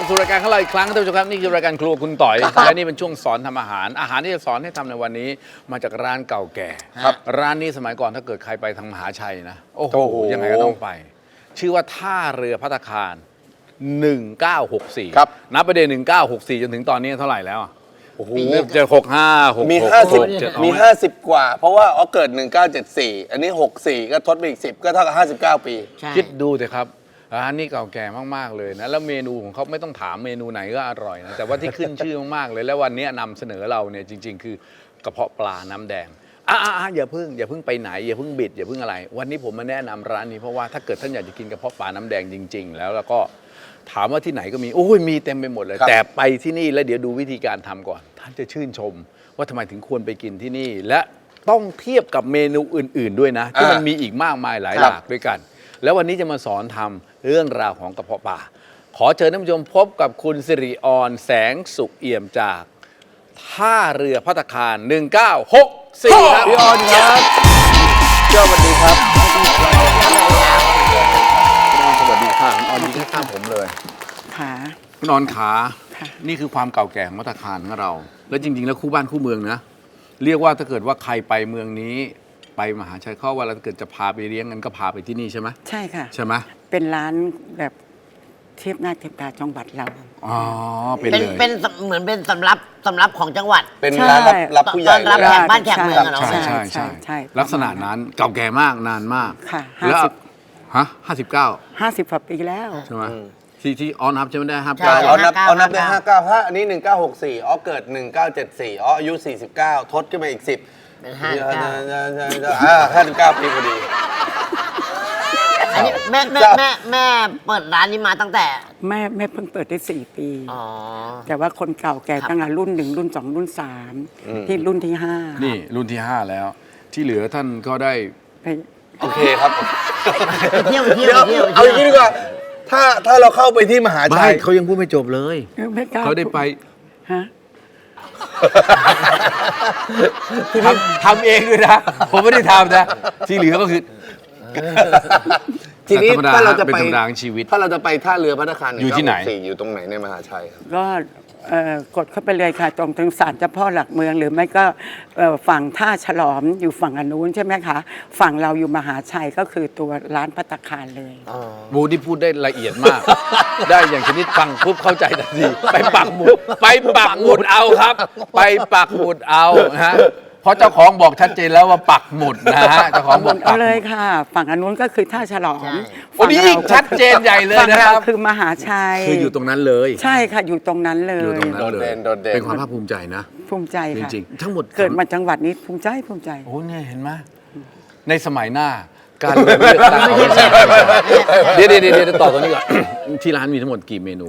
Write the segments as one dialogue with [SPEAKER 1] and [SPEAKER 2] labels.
[SPEAKER 1] ลับมาสู่รายการของเราอีกครั้งท่านผู้ชมครับนี่คือรายการครัวคุณต่อยและนี่เป็นช่วงสอนทำอาหาร อาหารที่จะสอนให้ทำในวันนี้ มาจากร้านเก่าแก่
[SPEAKER 2] ครับ
[SPEAKER 1] ร้านนี้สมัยก่อนถ้าเกิดใครไปทางมหาชัยนะโอ้โห
[SPEAKER 2] โอ้โห
[SPEAKER 1] ยังไงก็ต้องไป ชื่อว่าท่าเรือพัตตาคาร 1964
[SPEAKER 2] ครับ
[SPEAKER 1] นับไปเดือน1964 จนถึงตอนนี้เท่าไหร่แล้วอะ
[SPEAKER 2] โอ้โห
[SPEAKER 1] เจ็ดหกห้าหก
[SPEAKER 2] มี
[SPEAKER 1] หก
[SPEAKER 2] 50
[SPEAKER 1] เจ็ดเอา
[SPEAKER 2] มี
[SPEAKER 1] ไห
[SPEAKER 2] 50 กว่า เพราะว่าอ๋อเกิด 1974 อันนี้ 64 ก็ทดไปอีก 10 ก็เท่ากับ 59 ปี
[SPEAKER 3] ใช่
[SPEAKER 1] คิดดูเถอะครับ ร้านนี้เก่าแก่มากๆเลยนะแล้วเมนูของเขาไม่ต้องถามเมนูไหนก็อร่อยนะแต่ว่าที่ขึ้นชื่อมากๆเลยแล้ววันนี้นำเสนอเราเนี่ยจริง ๆ คือกระเพาะปลาน้ำแดงอ่าอย่าเพิ่งอย่าเพิ่งไปไหนอย่าเพิ่งบิดอย่าเพิ่งอะไร วันนี้ผมมาแนะนำร้านนี้เพราะว่าถ้าเกิดท่านอยากจะกินกระเพาะปลาน้ำแดงจริง ๆ แล้วแล้วก็ถามว่าที่ไหนก็มีโอ้ยมีเต็มไปหมดเลย
[SPEAKER 2] ครับ
[SPEAKER 1] แต่ไปที่นี่แล้วเดี๋ยวดูวิธีการทำก่อน ท่านจะชื่นชม ว่าทำไมถึงควรไปกินที่นี่และต้องเทียบกับเมนูอื่น ๆ ด้วยนะที่มันมีอีกมากมายหลายหลากด้วยกัน แล้ววันนี้จะมาสอนทำเรื่องราวของกระเพาะปลาขอเชิญท่านผู้ชมพบกับคุณสิริออนแสงสุขเอี่ยมจากท่าเรือพัตตาคาร 1964ครับพี่ออนครับเจ้าสวัสดีครับสวัสดีค่ะคุณออนยืนข้างๆผมเลย
[SPEAKER 4] ค่ะ
[SPEAKER 1] คุณออนขา
[SPEAKER 4] ค่ะ
[SPEAKER 1] นี่คือความเก่าแก่ของพัตตาคารของเรา แล้วจริง ๆ แล้วคู่บ้านคู่เมืองนะ เรียกว่าถ้าเกิดว่าใครไปเมืองนี้ ไปมหาชัยเข้าว่าเราเกิดจะพาไปเลี้ยงกันก็พาไปที่นี่ใช่ไหม
[SPEAKER 4] ใช่ค่ะ
[SPEAKER 1] ใช่ไหม
[SPEAKER 4] เป็นร้านแบบเทียบหน้าเทียบตาจังหวัดเรา
[SPEAKER 1] อ๋อ เป็น
[SPEAKER 3] เป็น
[SPEAKER 1] เลย
[SPEAKER 3] เป็นสำเหมือนเป็นสำรับสำรับของจังหวัด
[SPEAKER 2] เป็น
[SPEAKER 4] ใช่
[SPEAKER 2] ร้านรับรับผู้ใหญ่
[SPEAKER 3] ต้อนรับ
[SPEAKER 2] เลย
[SPEAKER 3] แข
[SPEAKER 2] นะ
[SPEAKER 3] กบ้านแขกเมืองอะเนาะ
[SPEAKER 1] ใช่ใช่
[SPEAKER 4] ใช่
[SPEAKER 1] ใช่
[SPEAKER 4] ใช่
[SPEAKER 1] ลักษณะนั้นเก่าแก่มากนานมาก
[SPEAKER 4] ค่ะ
[SPEAKER 1] แล้ว
[SPEAKER 4] 50
[SPEAKER 1] ฮะห้าสิบเก้า
[SPEAKER 4] ห้าสิบกว่าปีแล้ว
[SPEAKER 1] ใช่ไหม ที่ที่ออนนับใช่ไหมได้ห้า
[SPEAKER 3] ใช่
[SPEAKER 1] เก้า
[SPEAKER 2] เอานับ
[SPEAKER 3] 59
[SPEAKER 2] เอานับได้59ถ้าอันนี้1964อ๋อเกิด1974อ๋ออายุ49ทดขึ้นมาอีก10
[SPEAKER 3] เป็นห้าสิบเก้า
[SPEAKER 2] อ่า59ปีพอดี
[SPEAKER 3] อันนี้แม่แม่
[SPEAKER 2] จ้ะ
[SPEAKER 3] แม่แม่เปิดร้านนี้มาตั้งแต่
[SPEAKER 4] แม่แม่เพิ่งเปิดได้สี่ปี
[SPEAKER 3] อ๋อ
[SPEAKER 4] แต่ว่าคนเก่าแก่
[SPEAKER 3] ครับ
[SPEAKER 4] ตั้งแต่รุ่นหนึ่งรุ่นสองรุ่นสามที่รุ่นที่ห้า
[SPEAKER 1] นี่รุ่นที่ 5 แล้ว ที่เหลือท่านก็ได้
[SPEAKER 4] ไป
[SPEAKER 2] โอเคครับ
[SPEAKER 3] ไปเที่ยวไปเที่ยว
[SPEAKER 2] เดี๋ยว
[SPEAKER 3] ไปเที่ยวไป
[SPEAKER 2] เอาอ
[SPEAKER 3] เที่
[SPEAKER 2] ย่าง
[SPEAKER 3] ยว
[SPEAKER 2] นี้ดีกว่า ถ้าถ้าเราเข้าไปที่มหา
[SPEAKER 1] ไม่
[SPEAKER 2] ชัย
[SPEAKER 1] เขายังพูดไม่จบเลย
[SPEAKER 4] เออไม่กล้า
[SPEAKER 1] เขาได้ไป
[SPEAKER 4] ฮะ
[SPEAKER 1] ทำทำเองด้วยนะ ผมไม่ได้ทำนะ ที่เหลือก็คือ
[SPEAKER 2] ทีนี้
[SPEAKER 1] ธรรมดา
[SPEAKER 2] ถ้าเราจะ
[SPEAKER 1] เป็น
[SPEAKER 2] ไป
[SPEAKER 1] ธรรมดาของชีวิต
[SPEAKER 2] ถ้าเราจะไปท่าเรือพัฒคาร
[SPEAKER 1] อยู่ที่ไหน
[SPEAKER 2] 1964อยู่ตรงไหนในมหาชัยครับ
[SPEAKER 4] ก็เอ่อ กดเข้าไปเลยค่ะ ตรงถึงศาลเจ้าพ่อหลักเมือง หรือไม่ก็เอ่อฝั่งท่าฉลอมอยู่ฝั่งอนนุนใช่ไหมคะ ฝั่งเราอยู่มหาชัยก็คือตัวร้านพัตตาคารเลย
[SPEAKER 3] อ๋อ
[SPEAKER 1] บูที่พูดได้ละเอียดมาก ได้อย่างชนิดฟังปุ๊บเข้าใจทันทีไปปักหมุดไปปักหมุดเอาครับ ไปปักหมุดเอานะฮะ เพราะเจ้าของบอกชัดเจนแล้วว่าปักหมุดนะฮะเจ้าของบอก
[SPEAKER 4] เอา
[SPEAKER 1] ปักห
[SPEAKER 4] เล
[SPEAKER 1] มุ
[SPEAKER 4] ย
[SPEAKER 1] ด
[SPEAKER 4] ค่ะ ฝั่งอนนุนก็คือท่าฉลอม
[SPEAKER 3] ใช่
[SPEAKER 1] โอ้นี่ยิ่งชัดเจนใหญ่เลย
[SPEAKER 4] ฝั่ง
[SPEAKER 1] นะค
[SPEAKER 4] เรา
[SPEAKER 1] รับ
[SPEAKER 4] คือมหาชัย
[SPEAKER 1] คืออยู่ตรงนั้นเลย
[SPEAKER 4] ใช่ค่ะอยู่ตรงนั้นเล
[SPEAKER 1] อยู่
[SPEAKER 4] ย
[SPEAKER 1] ตรงนั้นเลย
[SPEAKER 2] โดดเด่นโดดเด่น
[SPEAKER 1] เป็นความภาคภูมิใจนะ
[SPEAKER 4] ภูมิใจ
[SPEAKER 1] จ
[SPEAKER 4] ค่ะ
[SPEAKER 1] ริงๆทั้งหมด
[SPEAKER 4] เกิดมาจังหวัดนี้ภูมิใจภูมิใจ
[SPEAKER 1] โอ้เนี่ยเห็นไหมในสมัยหน้า การเลือกตั้งเดี๋ยวเดี๋ยวเดี๋ยวต่อตรงนี้ก่อน ที่ร้านมีทั้งหมดกี่เมนู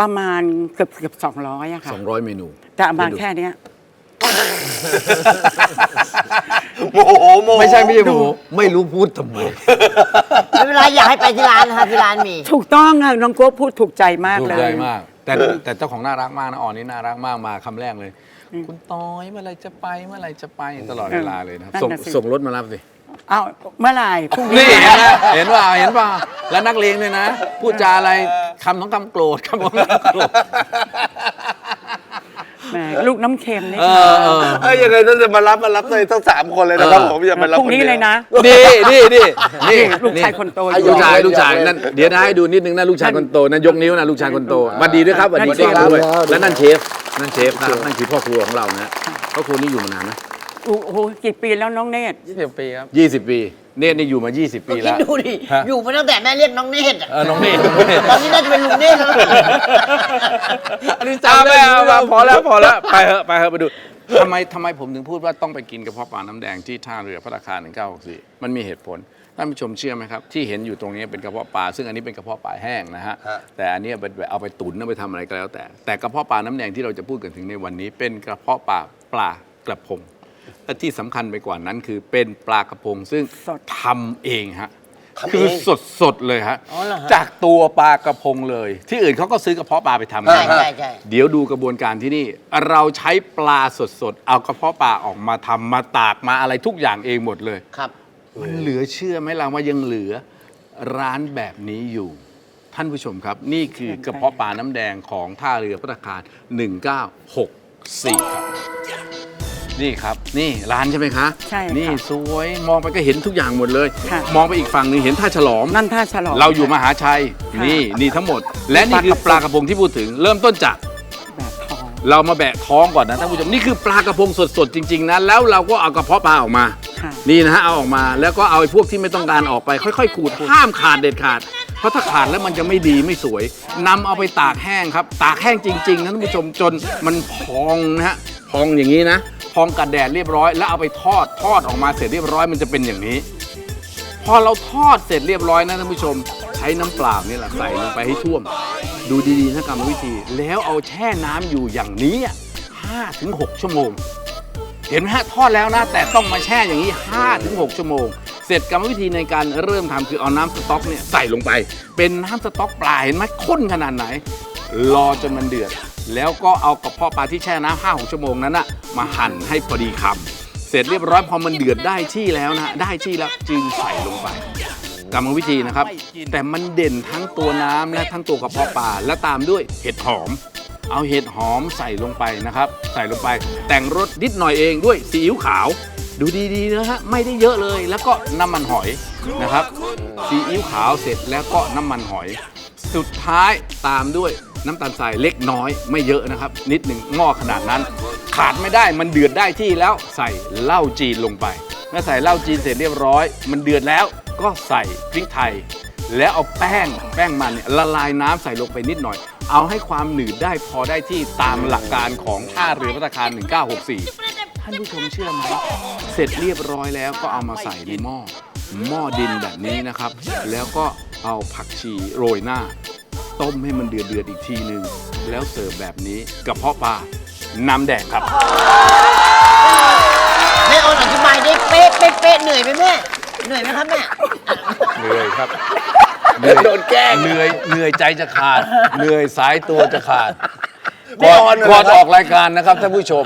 [SPEAKER 4] ประมาณเกือบเกือบสองร้อยอะค่ะ
[SPEAKER 1] 200 เมนู
[SPEAKER 4] แต่เอามาแค่เนี้ย
[SPEAKER 2] โมโหโมโห
[SPEAKER 1] ไม่ใช่ไม่ใช่โมโหไม่รู้พูดทำไม
[SPEAKER 3] ไม่เป็นไรอยากให้ไปที่ร้านนะครับที่ร้านมี
[SPEAKER 4] ถูกต้องค่ะน้องโก้พูดถูกใจมาก
[SPEAKER 1] ถูก
[SPEAKER 4] เลย
[SPEAKER 1] ใจมาก แต่แต่เจ้าของน่ารักมากนะอ่อนนี่น่ารักมากมาคำแรกเลย คุณต้อยเมื่อไหรจะไปเมื่อไหรจะไปตลอดเวลาเลยนะครับ
[SPEAKER 4] นั่น
[SPEAKER 1] ส่ง
[SPEAKER 4] น่ะสิ
[SPEAKER 1] ส่งรถมารับสิ
[SPEAKER 4] เอาเมื่อไหร่พรุ่ง
[SPEAKER 1] นี่
[SPEAKER 4] นี้
[SPEAKER 1] เห็นไหมเห็นว่าเห็นป่าแล้วนักเลงด้วยนะ พูดจาอะไรคำต้องคำโกรธคำต้องคำโกรธ
[SPEAKER 4] แหมลูกน้ำเค็มนี่
[SPEAKER 1] เอ
[SPEAKER 4] ค่ะ
[SPEAKER 1] อเออ
[SPEAKER 2] เอ้ยยังไงต้องจะมารับมารับเลยทั้งสามคนเลยนะครับ
[SPEAKER 1] เออ
[SPEAKER 2] ผมอย่ามารับ
[SPEAKER 4] พรุ่งนี้
[SPEAKER 2] คดีว
[SPEAKER 4] เลยนะ
[SPEAKER 1] นี่นี่นี่นี่
[SPEAKER 4] ลูกชายคนโตอยู่
[SPEAKER 1] ลูกชายลูกชายนั่นเดี๋ยวนะให้ดูนิดนึงนะลูกชายคนโตนั่นยกนิ้วนะลูกชายคนโตสวัสดีด้วยครับสวัสดี
[SPEAKER 4] นั่นเชฟ
[SPEAKER 1] ครับ ด้วยและนั่นเชฟนั่นเชฟครับนั่นคือพ่อครัวของเรานะพ่อครัวนี่อยู่มานานนะ
[SPEAKER 4] โอ้โหกี่ปีแล้วน้องเนตร
[SPEAKER 1] 20ปีครับ 20 ปี เนตรนี่อยู่มา 20 ปี
[SPEAKER 3] คิ
[SPEAKER 1] แล้
[SPEAKER 3] ด
[SPEAKER 1] ว
[SPEAKER 3] ดูดิ
[SPEAKER 1] ฮะ
[SPEAKER 3] อยู่มาตั้งแต่แม่เรียกน้องเนตรอะ
[SPEAKER 1] เออน้องเนตรน้องเนตร
[SPEAKER 3] ตอนนี้น่าจะเป็นลุงเนตรแล้ว
[SPEAKER 1] อันนี้จำได้แล้วพอแล้วพอแล้วไปเถอะไปเถอะไปดูทำไมทำไมผมถึงพูดว่าต้องไปกินกระเพาะปลาน้ำแดงที่ท่าเรือพัตตาคาร1964มันมีเหตุผลท่านผู้ชมเชื่อไหมครับ ที่เห็นอยู่ตรงนี้เป็นกระเพาะปลาซึ่งอันนี้เป็นกระเพาะปลาแห้งนะฮะ
[SPEAKER 2] ฮะ
[SPEAKER 1] แต่อันนี้เอาไปเอาไปตุ๋นเอาไปทำอะไรก็แล้วแต่ แต่กระเพาะปลาน้ำแดงที่เราจะพูดกันถึงในวันนี้ เป็นกระเพาะปลาปลากระพง และที่สำคัญไปกว่านั้นคือเป็นปลากระพงซึ่ง
[SPEAKER 4] สด
[SPEAKER 1] ทำเองฮะ
[SPEAKER 2] ทำเอง
[SPEAKER 1] คือสดสดๆเลยฮะ
[SPEAKER 3] อ๋อเหรอฮะ
[SPEAKER 1] จากตัวปลากระพงเลย ที่อื่นเขาก็ซื้อกระเพาะปลาไปทำ
[SPEAKER 3] ใช่
[SPEAKER 1] กัน
[SPEAKER 3] ใช่ใช่
[SPEAKER 1] เดี๋ยวดูกระบวนการที่นี่ เราใช้ปลาสดๆเอากระเพาะปลาออกมาทำมาตากมาอะไรทุกอย่างเองหมดเลย
[SPEAKER 3] ครับ
[SPEAKER 1] มันเหลือเชื่อไหมล่ะว่ายังเหลือร้านแบบนี้อยู่ ท่านผู้ชมครับ นี่คือกระเพาะปลาน้ำแดงของท่าเรือพัตตาคาร1964 ครับ นี่ครับนี่ร้านใช่ไหมคะ
[SPEAKER 4] ใช่ค่ะ
[SPEAKER 1] นี่สวยมองไปก็เห็นทุกอย่างหมดเลย
[SPEAKER 4] ค่ะ
[SPEAKER 1] มองไปอีกฝั่งหนึ่งเห็นท่าฉลอม
[SPEAKER 4] นั่นท่าฉลอง
[SPEAKER 1] เราอยู่มหาชัย
[SPEAKER 4] ค่ะ
[SPEAKER 1] นี่นี่ทั้งหมด และนี่คือปลากระพงที่พูดถึง เริ่มต้นจาก
[SPEAKER 4] แบบทอง
[SPEAKER 1] เรามาแบะท้องก่อนนะท่านผู้ชมนี่คือปลากระพงสดๆจริงๆนะแล้วเราก็เอากระเพาะปลาออกมา
[SPEAKER 4] ค่ะ
[SPEAKER 1] นี่นะฮะเอาออกมาแล้วก็เอาไอ้พวกที่ไม่ต้องการออกไป ค่อยๆขูดห้ามขาดเด็ดขาด เพราะถ้าขาดแล้วมันจะไม่ดีไม่สวยนำเอาไปตากแห้งครับ ตากแห้งจริงๆนะท่านผู้ชมจนมันพองนะฮะพองอย่างนี้นะ พองกัดแดดเรียบร้อย แล้วเอาไปทอดทอดออกมาเสร็จเรียบร้อยมันจะเป็นอย่างนี้ พอเราทอดเสร็จเรียบร้อยนะท่านผู้ชม ใช้น้ำเปล่านี่แหละใส่ลงไปให้ท่วม ดูดีๆนะกรรมวิธี แล้วเอาแช่น้ำอยู่อย่างนี้ห้าถึงหกชั่วโมง เห็นไหมฮะทอดแล้วนะ แต่ต้องมาแช่อย่างนี้ 5-6 ชั่วโมง เสร็จกรรมวิธีในการเริ่มทำคือเอาน้ำสต๊อกเนี่ยใส่ลงไป เป็นน้ำสต๊อกปลาเห็นไหมข้นขนาดไหน รอจนมันเดือด แล้วก็เอากระเพาะปลาที่แช่น้ำห้าหกชั่วโมงนั้นนะมาหั่นให้พอดีคำเสร็จเรียบร้อยพอมันเดือดได้ที่แล้วนะได้ที่แล้วจึงใส่ลงไปกรรมวิธีนะครับ แต่มันเด่นทั้งตัวน้ำและทั้งตัวกระเพาะปลาและตามด้วยเห็ดหอม เอาเห็ดหอมใส่ลงไปนะครับ ใส่ลงไป แต่งรสนิดหน่อยเองด้วยซีอิ๊วขาว ดูดีๆนะฮะไม่ได้เยอะเลย แล้วก็น้ำมันหอยนะครับซีอิ๊วขาวเสร็จแล้วก็น้ำมันหอย สุดท้ายตามด้วย น้ำตาลทรายเล็กน้อยไม่เยอะนะครับ นิดหนึ่งหม้อขนาดนั้น ขาดไม่ได้มันเดือดได้ที่แล้วใส่เหล้าจีนลงไปเมื่อใส่เหล้าจีนเสร็จเรียบร้อย มันเดือดแล้วก็ใส่พริกไทย แล้วเอาแป้งแป้งมันเนี่ยละลายน้ำใส่ลงไปนิดหน่อย เอาให้ความหนืดได้พอได้ที่ตามหลักการของท่าเรือพัตตาคาร 1964 ท่านผู้ชมเชื่อไหมเสร็จเรียบร้อยแล้วก็เอามาใส่ในหม้อหม้อดินแบบนี้นะครับ แล้วก็เอาผักชีโรยหน้า ต้มให้มันเดือดเดือดๆอีกทีหนึ่งแล้วเสิร์ฟแบบนี้กระเพาะปลาน้ำแดงครับ
[SPEAKER 3] แม่ออนอธิบายได้เป๊ะเป๊ะเป๊ะเหนื่อยไหมแม่เหนื่อยไหมครับแม่
[SPEAKER 1] เหนื่อยครับเหนื่อยโดนแกล้งเหนื่อยเหนื่อยใจจะขาด เหนื่อยสายตัวจะขาด
[SPEAKER 2] ไม่
[SPEAKER 1] ก่อน
[SPEAKER 2] ออนเลย
[SPEAKER 1] ก่อน
[SPEAKER 2] เหรอ
[SPEAKER 1] ออกรายการนะครับท่านผู้ชม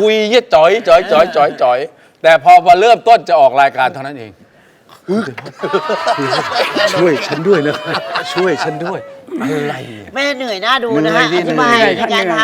[SPEAKER 1] คุยเยี่ยจ่อยจ่อยจ่อยจ่อยจ่อยแต่พอพอเริ่มต้นจะออกรายการเท่านั้นเอง ช่วยฉันด้วยนะช่วยฉันด้วยอะไรอะ
[SPEAKER 3] แม่เหนื่อยหน้าดูนะ
[SPEAKER 1] เหนื่
[SPEAKER 3] ฮะ
[SPEAKER 1] อยดิ
[SPEAKER 3] อธิบาย
[SPEAKER 1] เหนื่อย
[SPEAKER 3] ในการท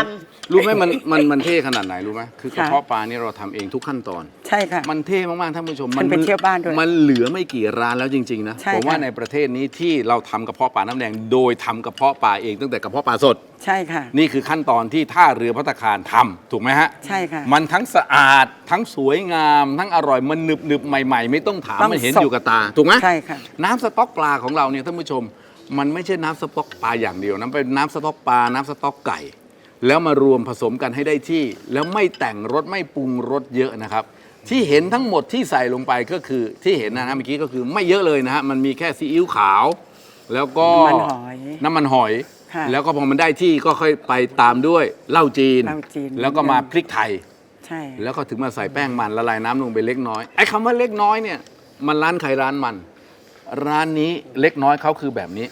[SPEAKER 1] รู้ไหมมันมันมันเท่ขนาดไหนรู้ไหมคือกระ
[SPEAKER 4] ค่ะ
[SPEAKER 1] เพาะปลานี่เราทำเองทุกขั้นตอน
[SPEAKER 4] ใช่ค่ะ
[SPEAKER 1] มันเท่มากๆท่านผู้ชม
[SPEAKER 4] ฉันไปเที่ยวบ้านด้วย
[SPEAKER 1] มันเหลือไม่กี่ร้านแล้วจริงๆนะ
[SPEAKER 4] ใช่
[SPEAKER 1] ผมว่า
[SPEAKER 4] ค่ะ
[SPEAKER 1] ในประเทศนี้ที่เราทำกระเพาะปลาน้ำแดงโดยทำกระเพาะปลาเองตั้งแต่กระเพาะปลาสด
[SPEAKER 4] ใช่ค่ะ
[SPEAKER 1] นี่คือขั้นตอนที่ท่าเรือพัตตาคารทำถูกไหมฮะ
[SPEAKER 4] ใช่ค่ะ
[SPEAKER 1] มันทั้งสะอาดทั้งสวยงาม ทั้งอร่อยมันหนึบหนึบๆใหม่ ๆ ไม่ต้องถาม
[SPEAKER 4] ต้อง
[SPEAKER 1] มันเห็น
[SPEAKER 4] สด
[SPEAKER 1] อยู่กับตาถูกไหม
[SPEAKER 4] ใช่ค่ะ
[SPEAKER 1] น้ำสต๊อกปลาของเราเนี่ยท่านผู้ชม มันไม่ใช่น้ำสต๊อกปลาอย่างเดียวนะเป็นน้ำสต๊อกปลาน้ำสต๊อกไก่ แล้วมารวมผสมกันให้ได้ที่ แล้วไม่แต่งรสไม่ปรุงรสเยอะนะครับ ที่เห็นทั้งหมดที่ใส่ลงไปก็คือที่เห็นนะฮะเมื่อกี้ก็คือไม่เยอะเลยนะฮะมันมีแค่ซีอิ๊วขาว แล้วก็
[SPEAKER 4] น้ำมันหอย
[SPEAKER 1] น้ำมันหอย
[SPEAKER 4] ค่ะ
[SPEAKER 1] แล้วก็พอมันได้ที่ก็ค่อยไปตามด้วยเหล้าจีน
[SPEAKER 4] เหล้าจีน
[SPEAKER 1] แล้วก็มาพริกไทย
[SPEAKER 4] ใช่
[SPEAKER 1] แล้วก็ถึงมาใส่แป้งมันละลายน้ำลงไปเล็กน้อยไอ้คำว่าเล็กน้อยเนี่ยมันร้านใครร้านมัน ร้านนี้เล็กน้อยเขาคือแบบนี้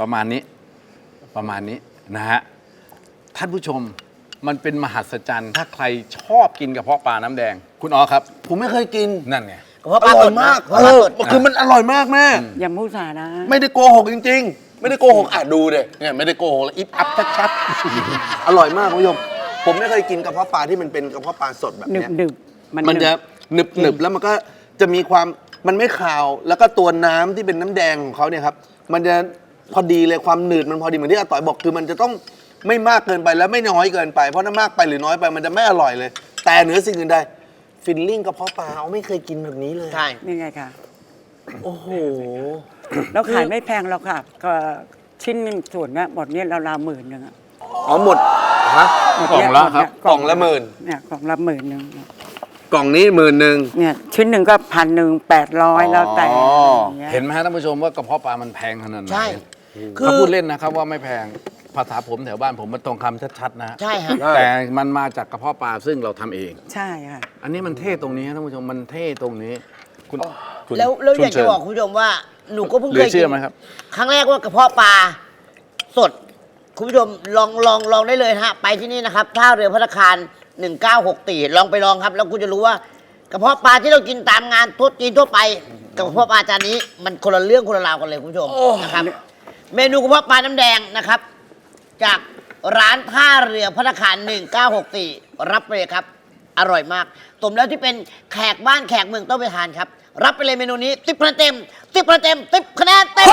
[SPEAKER 1] ประมาณนี้ ประมาณนี้ นะฮะท่านผู้ชมมันเป็นมหัศจรรย์ ถ้าใครชอบกินกระเพาะปลาน้ำแดง คุณอ๋อครับ
[SPEAKER 2] ผมไม่เคยกิน
[SPEAKER 1] นั่นไงำ
[SPEAKER 3] เพราะป
[SPEAKER 2] อ
[SPEAKER 3] ลา
[SPEAKER 2] ร่
[SPEAKER 3] ส
[SPEAKER 2] อย
[SPEAKER 3] ด
[SPEAKER 2] มาก
[SPEAKER 3] เพราะ
[SPEAKER 2] เอ
[SPEAKER 3] ปลา
[SPEAKER 2] อ
[SPEAKER 3] สด
[SPEAKER 2] คือมันอร่อยมากแม่
[SPEAKER 4] อย่ามุสานะ
[SPEAKER 2] ไม่ได้โกหกจริง ๆ ไม่ได้โกหกอะดูเลยเนี่ยไม่ได้โกหกแล้วอิฟอัพชัดๆ อร่อยมากคุณผู้ชม ผมไม่เคยกินกระเพาะปลาที่มันเป็นกระเพาะปลาสดแบบ
[SPEAKER 4] หนึ
[SPEAKER 2] เนี้
[SPEAKER 4] บ
[SPEAKER 2] ย
[SPEAKER 4] หนึบมัน
[SPEAKER 2] มันจะ
[SPEAKER 4] หนึบ
[SPEAKER 2] หนึบหนึบแล้วมันก็จะมีความมันไม่คาว แล้วก็ตัวน้ำที่เป็นน้ำแดงของเขาเนี่ยครับ มันจะ พอดีเลยความหนืดมันพอดีเหมือนที่อาต่อยบอกคือมันจะต้องไม่มากเกินไปแล้วไม่น้อยเกินไป เพราะถ้ามากไปหรือน้อยไปมันจะไม่อร่อยเลย แต่เหนือสิ่งอื่นใดฟิลลิ่งกระเพาะปลาเอาไม่เคยกินแบบนี้เลย
[SPEAKER 3] ใช่
[SPEAKER 4] นี่ไงค่ะ
[SPEAKER 2] โอ้โห
[SPEAKER 4] แล้วขายไม่แพงหรอกค่ะ ก็ชิ้นหนึ่งส่วนเนี้ยหมดเนี้ยเราราวๆหมื่นหนึ่งอะ
[SPEAKER 2] อ๋อหมดฮะ
[SPEAKER 4] หมด
[SPEAKER 1] กล่อง
[SPEAKER 4] เนี้ย
[SPEAKER 1] ละ
[SPEAKER 4] หมด
[SPEAKER 1] ครับ
[SPEAKER 4] เย
[SPEAKER 2] กล่องละหมื่น
[SPEAKER 4] เนี่ยกล่องละหมื่นหนึ่ง
[SPEAKER 2] กล่องนี้หมื่นหนึ่ง
[SPEAKER 4] เนี่ยชิ้นหนึ่งก็พันหนึ่งแปดร้อยแล้วแต่
[SPEAKER 2] อ๋อ
[SPEAKER 4] อย่างงี้ย
[SPEAKER 1] เห็นไหมฮะท่านผู้ชมว่ากระเพาะปลามันแพงขนาดไหน
[SPEAKER 3] ใช่
[SPEAKER 1] ถ้าพูดเล่นนะครับว่าไม่แพงภาษาผมแถวบ้านผมมันตรงคำชัดๆนะฮะ
[SPEAKER 3] ใช่ฮะ
[SPEAKER 1] แต่มันมาจากกระเพาะปลาซึ่งเราทำเอง
[SPEAKER 4] ใช่ค่ะ
[SPEAKER 1] อันนี้มันเท่ตรงนี้ท่านผู้ชมมันเท่ตรงนี้ คุณคุณ
[SPEAKER 3] แล้วแล้วอยาก
[SPEAKER 1] ชุนเชิ
[SPEAKER 3] จะ
[SPEAKER 1] ญ
[SPEAKER 3] บอกคุณผู้ชมว่าหนูก็เพิ่ง
[SPEAKER 1] เหลื
[SPEAKER 3] เค
[SPEAKER 1] อยเชื่
[SPEAKER 3] กิ
[SPEAKER 1] อไหมครับ
[SPEAKER 3] ครั้งแรกว่ากระเพาะปลาสด คุณผู้ชมลองลองลองได้เลยนะฮะ ไปที่นี่นะครับท่าเรือพัฒคาร 1964ลองไปลองครับ แล้วคุณจะรู้ว่ากกระเพาะปลาที่เรากินตามงานทั่วจีนทั่วไป กับกระเพาะปลาจานนี้มันคนละเรื่องคนละราวกันเลยคุณผู้ชมนะครับ เมนูกระเพาะปลาน้ำแดงนะครับ จากร้านท่าเรือพัฒคาร1964 รับไปเลยครับ อร่อยมากสมแล้วที่เป็นแขกบ้านแขกเมืองต้องไปทานครับ รับไปเลยเมนูนี้ติบคะแนนเต็มติบคะแนนเต็มติบคะแนนเต็ม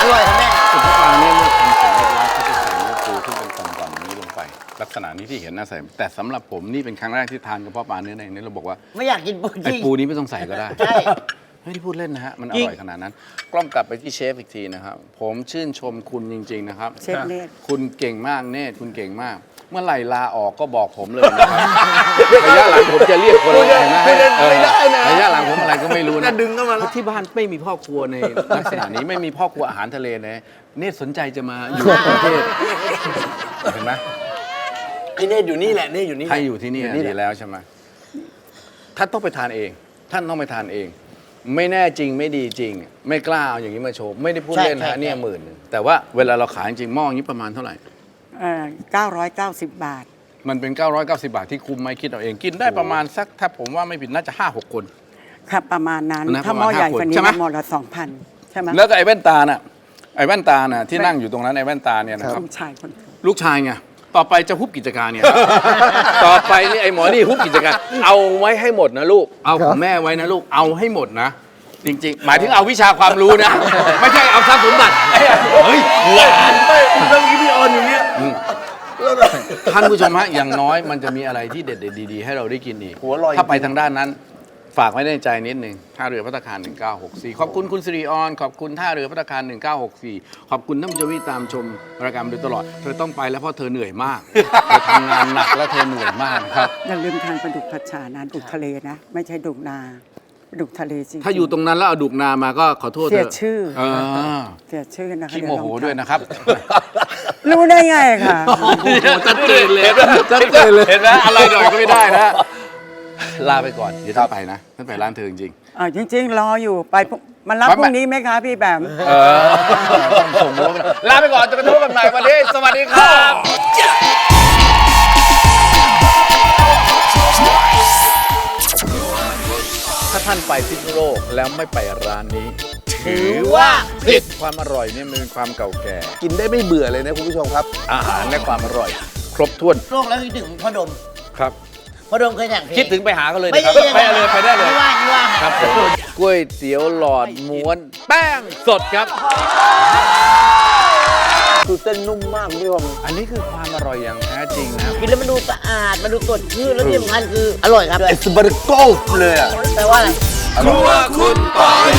[SPEAKER 3] อร่อยครับแม่
[SPEAKER 1] สุดท้ายเนี่ยเมื่อทำเสร็จเรียบร้อยเขาจะใส่เนื้อปูที่เป็นกล่องๆนี้ลงไป ลักษณะนี้ที่เห็นนะใส่แต่สำหรับผมนี่เป็นครั้งแรกที่ทานกระเพาะปลาเนื้อในนี้เราบอกว่า
[SPEAKER 3] ไม่อยากกินปูจ
[SPEAKER 1] ไอ้
[SPEAKER 3] ริง
[SPEAKER 1] ปูนี้ไม่ต้องใส่ก็ได้
[SPEAKER 3] ใช่
[SPEAKER 1] ไม่ได้พูดเล่นนะฮะ มันอ
[SPEAKER 3] จริง
[SPEAKER 1] ร่อยขนาดนั้น กล้องกลับไปที่เชฟอีกทีนะครับ ผมชื่นชมคุณจริง ๆ นะครับ
[SPEAKER 4] เชฟเนตร
[SPEAKER 1] คุณเก่งมากเนตรคุณเก่งมาก เมื่อไหร่ลาออกก็บอกผมเลยนะครับระยะหลังผมจะเรียกคนอะไรนะ
[SPEAKER 2] ไม่ได้ไม่ได้นะ
[SPEAKER 1] ระยะหลังผมอะไรก็ไม่รู้นะ
[SPEAKER 2] จะดึงเข้ามาแล้ว
[SPEAKER 1] เพราะที่บ้านไม่มีพ่อครัวในลักษณะนี้ไม่มีพ่อครัวอาหารทะเลเลยเนตรสนใจจะมาอยู่กรุงเทพเห็นไหม
[SPEAKER 2] ไอ้เน่อยู่นี่แหละเน่อยู่นี่
[SPEAKER 1] ให้อยู่ที่นี่
[SPEAKER 2] นี่
[SPEAKER 1] ดีแล้วใช่ไหมท่านต้องไปทานเอง ท่านต้องไปทานเอง ไม่แน่จริงไม่ดีจริง ไม่กล้าเอาอย่างนี้มาโชว์ ไม่ได้พูด
[SPEAKER 3] ใช่
[SPEAKER 1] เล่นนะ
[SPEAKER 3] ใช่
[SPEAKER 1] ฮะเนี่ย
[SPEAKER 3] ใช่
[SPEAKER 1] หมื่นหนึ่งแต่ว่าเวลาเราขายจริงหม้ออย่างนี้ประมาณเท่าไหร่
[SPEAKER 4] เอ่อ990 บาท
[SPEAKER 1] มันเป็น 990 บาทที่คุ้มไหมคิดเอาเองกินได้ประมาณสักถ้าผมว่าไม่ผิดน่าจะ 5 6 คน
[SPEAKER 4] ครับประมาณนั้น
[SPEAKER 1] นะ
[SPEAKER 4] ถ้า
[SPEAKER 1] ประ
[SPEAKER 4] ห
[SPEAKER 1] มาณ
[SPEAKER 4] ม้อใหญ่
[SPEAKER 1] ห้าคน
[SPEAKER 4] กว่านี้
[SPEAKER 1] ใช่ไหม
[SPEAKER 4] หม้อละสองพันใช่ไหม
[SPEAKER 1] แล้วก็ไอ้แว่นตาน่ะไอ้แว่นตาน่ะที่นั่งอยู่ตรงนั้นไอ้แว่นตาเนี่ยนะครับ
[SPEAKER 4] ลูกชายคน
[SPEAKER 1] ลูกชายไง ต่อไปจะฮุบกิจการเนี่ย ต่อไปนี่ไอ้หมอนี่ฮุบกิจการ เอาไว้ให้หมดนะลูก เอาของแม่ไว้นะลูก เอาให้หมดนะ จริงๆ หมายถึงเอาวิชาความรู้นะ ไม่ใช่เอาทรัพย์สมบัติ เฮ้ยหลาน
[SPEAKER 2] ไม่เรื่องนี้พี่ออนอยู่เนี่ย
[SPEAKER 1] ท่านผู้ชมฮะอย่างน้อยมันจะมีอะไรที่เด็ดๆดีๆ ให้เราได้กินอีก
[SPEAKER 2] หัวลอย
[SPEAKER 1] ถ้าไปทางด้านนั้น ฝากไว้ในใจนิดหนึ่งท่าเรือพัตตาคาร 1964 ขอบคุณคุณสิริออน ขอบคุณท่าเรือพัตตาคาร 1964 ขอบคุณท่านผู้ชมที่ตามชมรายการมาโดยตลอด เธอต้องไปแล้วเพราะเธอเหนื่อยมาก เธอทำงานหนักและเธอเหนื่อยมากนะครับ
[SPEAKER 4] อย่าลืมทานปลาดุกผัดฉานะดุกทะเลนะ ไม่ใช่ดุกนาปลาดุกทะเลจริงๆ
[SPEAKER 1] ถ้าอยู่ตรงนั้นแล้วเอาดุกนามาก็ขอโทษ
[SPEAKER 4] เสี
[SPEAKER 1] เธ
[SPEAKER 4] ย
[SPEAKER 1] อ
[SPEAKER 4] ชื่อ
[SPEAKER 1] เออ
[SPEAKER 4] เสียชื่อนะคะ
[SPEAKER 1] ขี้
[SPEAKER 4] เดี๋
[SPEAKER 1] โม
[SPEAKER 4] ล
[SPEAKER 1] โห
[SPEAKER 4] องทา
[SPEAKER 1] ด้วยนะครับ
[SPEAKER 4] รู้ได้ไงค่ะ
[SPEAKER 1] ชัดเจนเลยชัดเจนเลย เห็นไหมอะไรหน่อยก็ไม่ได้นะ ลาไปก่อน เดี๋ยวท่านไปนะท่านไปร้านเธอจริง
[SPEAKER 4] อ่าจริง ๆ รออยู่ไปพรุ่งมารับ
[SPEAKER 1] ไป
[SPEAKER 4] พ
[SPEAKER 1] ไหม
[SPEAKER 4] รุ่งนี้ไหมคะพี่แบม
[SPEAKER 1] ๆเออต้องส่งรู้นะลาไปก่อนจะกระทบกันใหม่วันนี้ สวัสดีครับ ถ้าท่านไปพิษณุโลกแล้วไม่ไปร้านนี้ ถือว่าผิดความอร่อยเนี่ยมันเป็นความเก่าแก่
[SPEAKER 2] กินได้ไม่เบื่อเลยนะคุณผู้ชมครับ
[SPEAKER 1] อาหารและความอร่อย ครบถ้วน
[SPEAKER 3] โลกแล้วคิดถึงพ่อดม
[SPEAKER 1] ครับ
[SPEAKER 3] พ่อดมเคยแต่งเพลง
[SPEAKER 1] คิดถึงไปหาเขาเลย
[SPEAKER 3] ไม่
[SPEAKER 1] นะครับ
[SPEAKER 3] ใช่
[SPEAKER 1] ไปเลยไปได้เลย
[SPEAKER 3] ไม่ว่าไม่ว่า
[SPEAKER 1] ครับผมก๋วยเตี๋ยวหลอดม้วน แป้งสดครับ
[SPEAKER 2] คือเส้นนุ่มมากคุณผู้ชม
[SPEAKER 1] อันนี้คือความอร่อยอย่างแท้จริงนะครับ
[SPEAKER 3] กินแล้วมันดูสะอาด มันดูสดชื่นแล้วที่สำคัญคืออร่อยครับด้วย
[SPEAKER 2] เอสบาร์โกลเลยอะ
[SPEAKER 3] แปลว่าอะไร
[SPEAKER 1] ครัวคุณปอย